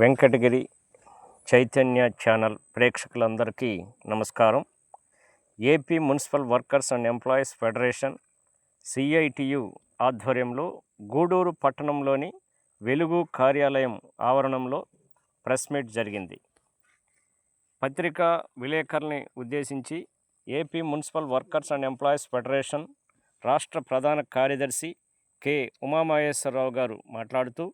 Venkatagiri Chaitanya channel ప్రేక్షకులందరికీ నమస్కారం. AP municipal workers and employees federation CITU ఆధ్వర్యంలో గూడూరు పట్టణంలోని వెలుగు కార్యాలయం ఆవరణంలో ప్రెస్ మీట్ జరిగింది. పత్రికా విలేకరుల్ని ఉద్దేశించి AP municipal workers and employees federation రాష్ట్ర ప్రధాన కార్యదర్శి కె ఉమామహేశ్వరరావు గారు మాట్లాడుతూ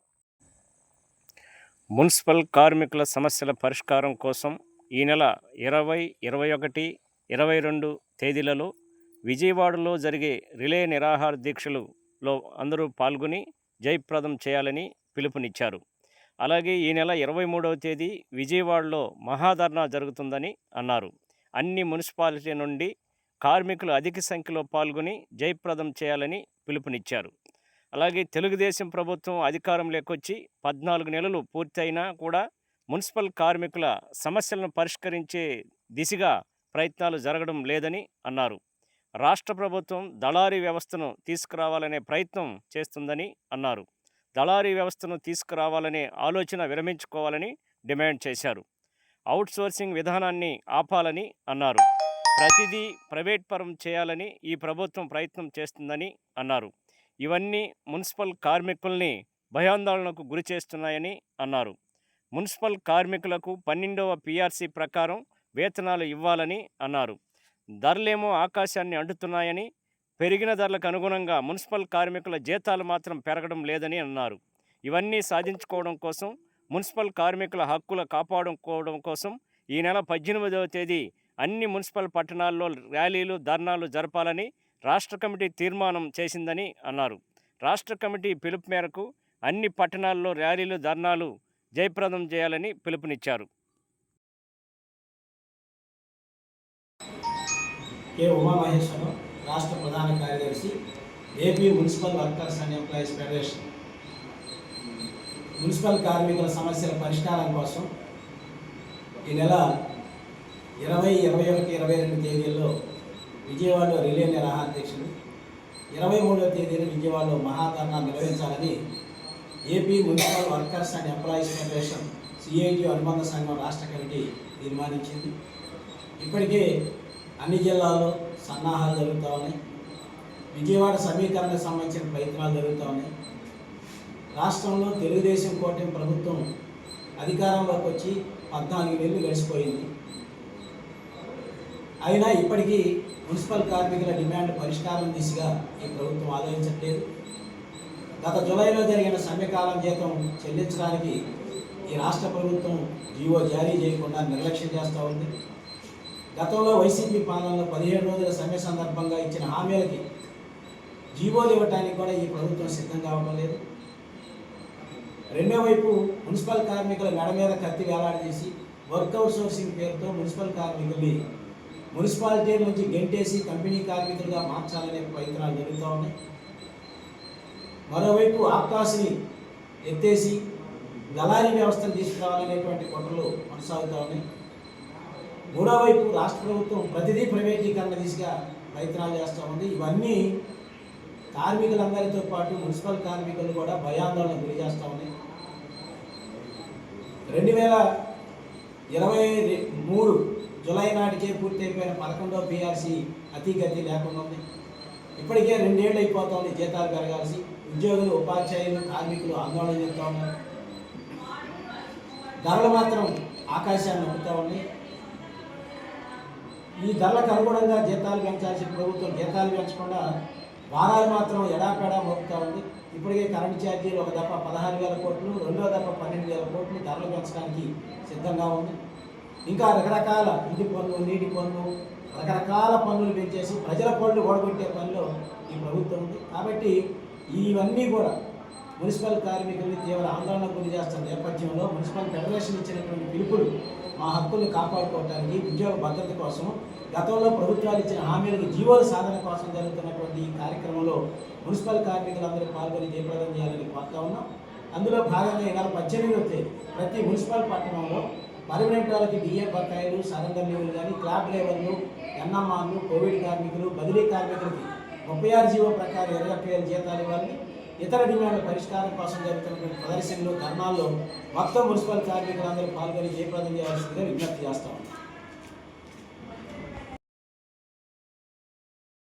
మున్సిపల్ కార్మికుల సమస్యల పరిష్కారం కోసం ఈ నెల ఇరవై ఇరవై ఒకటి ఇరవై రెండు తేదీలలో విజయవాడలో జరిగే రిలే నిరాహార దీక్షలులో అందరూ పాల్గొని జయప్రదం చేయాలని పిలుపునిచ్చారు. అలాగే ఈ నెల ఇరవై మూడవ తేదీ విజయవాడలో మహాధర్నా జరుగుతుందని అన్నారు. అన్ని మున్సిపాలిటీ నుండి కార్మికులు అధిక సంఖ్యలో పాల్గొని జయప్రదం చేయాలని పిలుపునిచ్చారు. అలాగే తెలుగుదేశం ప్రభుత్వం అధికారంలోకి వచ్చి పద్నాలుగు నెలలు పూర్తయినా కూడా మున్సిపల్ కార్మికుల సమస్యలను పరిష్కరించే దిశగా ప్రయత్నాలు జరగడం లేదని అన్నారు. రాష్ట్ర ప్రభుత్వం దళారీ వ్యవస్థను తీసుకురావాలనే ప్రయత్నం చేస్తుందని అన్నారు. దళారీ వ్యవస్థను తీసుకురావాలనే ఆలోచన విరమించుకోవాలని డిమాండ్ చేశారు. అవుట్సోర్సింగ్ విధానాన్ని ఆపాలని అన్నారు. ప్రతిదీ ప్రైవేట్ పరం చేయాలని ఈ ప్రభుత్వం ప్రయత్నం చేస్తుందని అన్నారు. ఇవన్నీ మున్సిపల్ కార్మికుల్ని భయాందోళనకు గురి చేస్తున్నాయని అన్నారు. మున్సిపల్ కార్మికులకు పన్నెండవ పిఆర్సీ ప్రకారం వేతనాలు ఇవ్వాలని అన్నారు. ధరలేమో ఆకాశాన్ని అంటుతున్నాయని పెరిగిన ధరలకు అనుగుణంగా మున్సిపల్ కార్మికుల జీతాలు మాత్రం పెరగడం లేదని అన్నారు. ఇవన్నీ సాధించుకోవడం కోసం మున్సిపల్ కార్మికుల హక్కుల కాపాడుకోవడం కోసం ఈ నెల పద్దెనిమిదవ తేదీ అన్ని మున్సిపల్ పట్టణాల్లో ర్యాలీలు ధర్నాలు జరపాలని రాష్ట్ర కమిటీ తీర్మానం చేసిందని అన్నారు. రాష్ట్ర కమిటీ పిలుపు మేరకు అన్ని పట్టణాల్లో ర్యాలీలు ధర్నాలు జయప్రదం చేయాలని పిలుపునిచ్చారు. కె. ఉమామహేశ్వరం రాష్ట్ర ప్రధాన కార్యదర్శి AP municipal workers and employees federation. Municipal కార్మికుల సమస్యల పరిష్కారం కోసం ఈ నెల ఇరవై ఇరవై ఒకటి ఇరవై రెండు తేదీల్లో విజయవాడలో రిలే నిరాహార దీక్షలు ఇరవై మూడవ తేదీన విజయవాడలో మహాధర్నా నిర్వహించాలని AP municipal workers and employees federation CIT అనుబంధ సంఘం రాష్ట్ర కమిటీ తీర్మానించింది. ఇప్పటికే అన్ని జిల్లాల్లో సన్నాహాలు జరుగుతూ ఉన్నాయి. విజయవాడ సమీకరణకు సంబంధించిన ప్రయత్నాలు జరుగుతూ ఉన్నాయి. రాష్ట్రంలో తెలుగుదేశం కూటమి ప్రభుత్వం అధికారంలోకి వచ్చి పద్నాలుగు నెలలు గడిచిపోయింది. అయినా ఇప్పటికీ మున్సిపల్ కార్మికుల డిమాండ్ పరిష్కారం దిశగా ఈ ప్రభుత్వం ఆలోచించట్లేదు. గత జూలైలో జరిగిన సమ్మెకాలం జీతం చెల్లించడానికి ఈ రాష్ట్ర ప్రభుత్వం జీవో జారీ చేయకుండా నిర్లక్ష్యం చేస్తూ ఉంది. గతంలో వైసీపీ పాలనలో పదిహేడు రోజుల సమ్మె సందర్భంగా ఇచ్చిన హామీలకి జీవోలు ఇవ్వటానికి కూడా ఈ ప్రభుత్వం సిద్ధం కావడం లేదు. రెండో వైపు మున్సిపల్ కార్మికుల మెడ మీద కత్తి వేలాడదీసి వర్క్ అవుట్ సోర్సింగ్ పేరుతో మున్సిపల్ కార్మికుల్ని మున్సిపాలిటీ నుంచి గెంటేసి కంపెనీ కార్మికులుగా మార్చాలనే ప్రయత్నాలు జరుగుతూ ఉన్నాయి. మరోవైపు ఆకాశని ఎత్తేసి దళారీ వ్యవస్థను తీసుకురావాలనేటువంటి కుట్రలు కొనసాగుతూ ఉన్నాయి. మూడో వైపు రాష్ట్ర ప్రభుత్వం ప్రతిదీ ప్రైవేటీకరణ దిశగా ప్రయత్నాలు చేస్తూ ఉంది. ఇవన్నీ కార్మికులందరితో పాటు మున్సిపల్ కార్మికులు కూడా భయాందోళన గురి చేస్తూ ఉన్నాయి. రెండు వేల ఇరవై మూడు జులై నాటికే పూర్తయిపోయిన పదకొండవ అతి అతిగతి లేకుండా ఉంది. ఇప్పటికే రెండేళ్ళు అయిపోతుంది జీతాలు పెరగాల్సి ఉద్యోగులు ఉపాధ్యాయులు కార్మికులు ఆందోళన చెందుతూ ఉన్నారు. ధరలు మాత్రం ఆకాశాన్ని నమ్ముతూ ఉన్నాయి. ఈ ధరలకు అనుగుణంగా జీతాలు పెంచాల్సిన ప్రభుత్వం జీతాలు పెంచకుండా వారాలు మాత్రం ఎడాపెడా మోపుతూ ఉంది. ఇప్పటికే కరెంటు ఛార్జీలు ఒక దప్ప పదహారు వేల కోట్లు రెండో దఫా పన్నెండు వేల కోట్లు ధరలు పెంచడానికి సిద్ధంగా ఉంది. ఇంకా రకరకాల ఇంటి పన్ను నీటి పన్ను రకరకాల పన్నులు పెంచేసి ప్రజల పనులు ఓడగొట్టే పనిలో ఈ ప్రభుత్వం ఉంది. కాబట్టి ఇవన్నీ కూడా మున్సిపల్ కార్మికుల్ని తీవ్ర ఆందోళన గురి చేస్తున్న నేపథ్యంలో మున్సిపల్ ఫెడరేషన్ ఇచ్చినటువంటి పిలుపులు మా హక్కుల్ని కాపాడుకోవడానికి ఉద్యోగ భద్రత కోసం గతంలో ప్రభుత్వాలు ఇచ్చిన హామీలకు జీవోల సాధన కోసం జరుగుతున్నటువంటి ఈ కార్యక్రమంలో మున్సిపల్ కార్మికులందరూ పాల్గొని జయప్రదం చేయాలని కోరుతా ఉన్నాం. అందులో భాగంగా ఇవాళ నెల పద్దెనిమిదవ తేదీ ప్రతి మున్సిపల్ పట్టణంలో పర్మనెంట్ వాళ్ళకి డిఏ బకాయిలు సరెండర్ లీవులు కానీ క్లాబ్ డ్రైవర్లు ఎన్ఎంఆర్లు కోవిడ్ కార్మికులు బదిలీ కార్మికులకి ముప్పై ఆరు జీవో ప్రకారం ఇరవై ఒక్క వేల జీతాలు ఇవ్వాలని ఇతర డిమాండ్ల పరిష్కారం కోసం జరుగుతున్నటువంటి ప్రదర్శనలు ధర్నాల్లో మొత్తం మున్సిపల్ కార్మికులందరూ పాల్గొని జయప్రదం చేయాల్సిందిగా విజ్ఞప్తి చేస్తాం